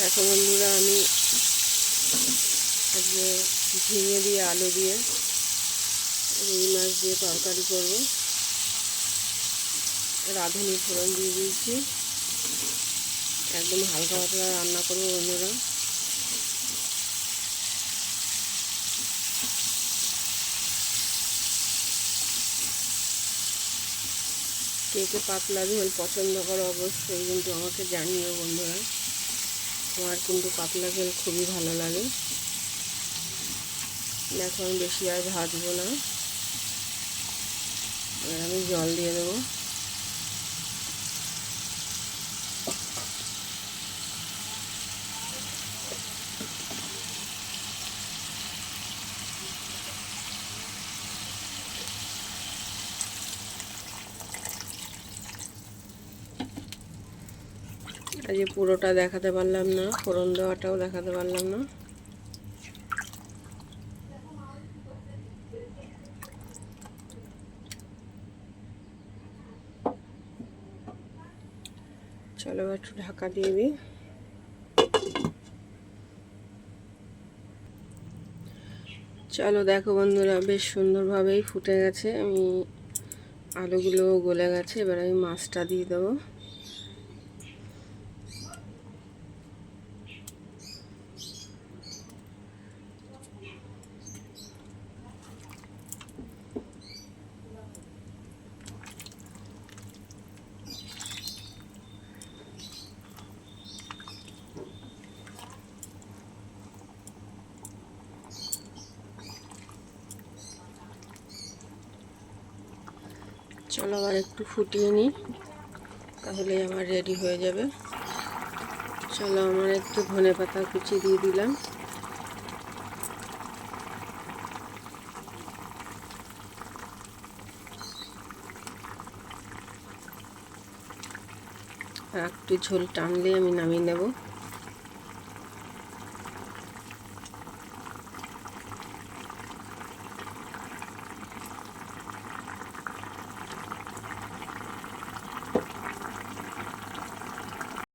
দেখো বন্ধুরা, আমি আজকে ঝিঙে দিয়ে আলু দিয়ে রুই মাছ দিয়ে তরকারি করব। রাঁধুনি ফোড়ন দিয়ে দিয়েছি। একদম হালকা পাতলা রান্না করব বন্ধুরা। কে কে পাতলা ঝোল পছন্দ করো অবশ্যই কিন্তু আমাকে জানিও বন্ধুরা। আমার কিন্তু পাতলা ঝোল খুবই ভালো লাগে। এখন বেশি আর ভাজবো না। আমি জল দিয়ে দেবো। আজকে পুরোটা দেখাতে পারলাম না, ফোড়ন দেওয়াটাও দেখাতে পারলাম না। চলো একটু ঢাকা দিয়ে দিই। চলো দেখো বন্ধুরা, বেশ সুন্দরভাবেই ফুটে গেছে। আমি আলুগুলো গলে গেছে, এবার আমি মাছটা দিয়ে দেবো। চলো আবার একটু ফুটিয়ে নিই, তাহলে আমার রেডি হয়ে যাবে। চলো আমার একটু ধনে পাতা কুচি দিয়ে দিলাম। একটু ঝোল টানলে আমি নামিয়ে নেব।